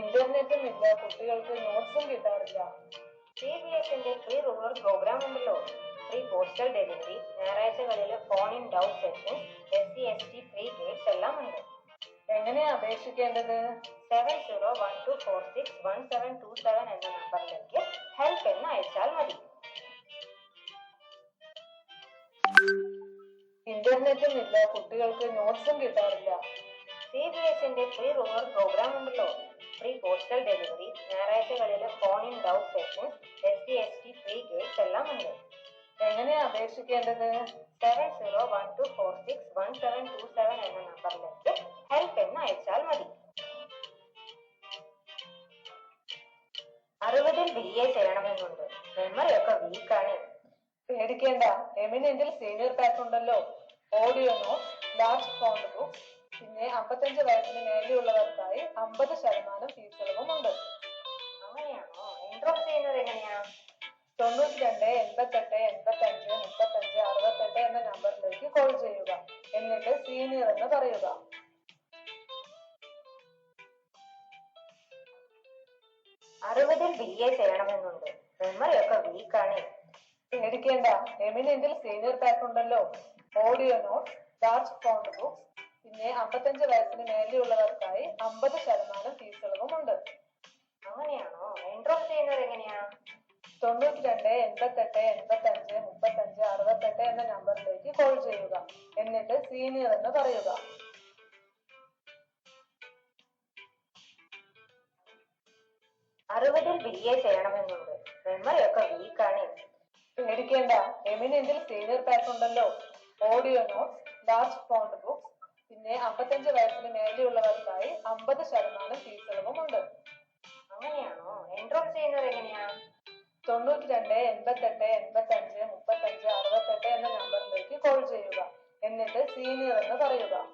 ഇന്റർനെറ്റും ഇല്ല കുട്ടികൾക്ക് നോട്ട്സും കിട്ടാറില്ല. സി ബി എസിന്റെ ഫ്രീ റൂറൽ പ്രോഗ്രാം ഉണ്ടല്ലോ. ഫ്രീ പോസ്റ്റൽ ഡെലിവറി ഞായറാഴ്ചകളിൽ phone in doubt session S C S T free gates എല്ലാം ഉണ്ട്. എങ്ങനെയാ അപേക്ഷിക്കേണ്ടത്? Seven zero one two four six one seven two seven എന്ന നമ്പറിലേക്ക് ഹെൽപ്പ് എന്ന് അയച്ചാൽ മതി. ഇന്റർനെറ്റും ഇല്ല കുട്ടികൾക്ക് നോട്ട്സും കിട്ടാറില്ല. സി ബി എസിന്റെ ഫ്രീ റൂറൽ പ്രോഗ്രാം ഉണ്ടല്ലോ. Free postal delivery ഞായറാഴ്ചകളിലെ phone in doubt session S C S T free gates എല്ലാം ഉണ്ട്. എങ്ങനെയാ അപേക്ഷിക്കേണ്ടത്? Seven zero one two four six one seven two seven എന്ന നമ്പറിലേക്ക് ഹെൽപ്പ് എന്ന് അയച്ചാൽ മതി. അറുപതിൽ ബി എ ചെയ്യണമെന്നുണ്ട്. മെമ്മറി ഒക്കെ വീക്കാണ് പേടിക്കേണ്ട. എമിനെന്റിൽ സീനിയർ പാക്ക് ഉണ്ടല്ലോ. Audio no large font books പിന്നെ അമ്പത്തഞ്ച് വയസ്സിന് മേലെയുള്ളവർക്കായി അമ്പത് ശതമാനം ഫീസ് ഇളവും ഉണ്ട്. അങ്ങനെയാണോ? എൻറോൾ ചെയ്യുന്നത് എങ്ങനെയാ? തൊണ്ണൂറ്റി രണ്ട് എൺപത്തെട്ട് എൺപത്തഞ്ച് മുപ്പത്തഞ്ച് അറുപത്തെട്ട് എന്ന നമ്പറിലേക്ക് കോൾ ചെയ്യുക. എന്നിട്ട് സീനിയർ എന്ന് പറയുക. അറുപതിൽ ബി എ ചെയ്യണമെന്നുണ്ട്. മെമ്മറിയൊക്കെ വീക്കാണ് പേടിക്കേണ്ട. എമിനെന്റിൽ സീനിയർ പാക്ക് ഉണ്ടല്ലോ. Audio note large font books പിന്നെ അമ്പത്തഞ്ച് വയസ്സിന് മേലെയുള്ളവർക്കായി അമ്പത് ശതമാനം ഫീസ് ഇളവുമുണ്ട് അങ്ങനെയാണോ? എൻറോൾ ചെയ്യുന്നത് എങ്ങനെയാ? തൊണ്ണൂറ്റി രണ്ട് എൺപത്തെട്ട് എൺപത്തഞ്ച് മുപ്പത്തഞ്ച് അറുപത്തെട്ട് എന്ന നമ്പറിലേക്ക് കോൾ ചെയ്യുക. എന്നിട്ട് സീനിയർ എന്ന് പറയുക. അറുപതിൽ ബി എ ചെയ്യണമെന്നുണ്ട്. മെമ്മറി ഒക്കെ വീക്കാണ് പേടിക്കേണ്ട. എമിനെന്റിൽ സീനിയർ പാക്ക് ഉണ്ടല്ലോ. Audio note large font books പിന്നെ അമ്പത്തഞ്ച് വയസ്സിന് മേലെയുള്ളവർക്കായി അമ്പത് ശതമാനം ഫീസ് ഇളവുമുണ്ട് അങ്ങനെയാണോ? എൻറോൾ ചെയ്യുന്നത് എങ്ങനെയാ? തൊണ്ണൂറ്റി രണ്ട് എൺപത്തെട്ട് എൺപത്തഞ്ച് മുപ്പത്തഞ്ച് അറുപത്തെട്ട് എന്ന നമ്പറിലേക്ക് കോൾ ചെയ്യുക. എന്നിട്ട് സീനിയർ എന്ന് പറയുക.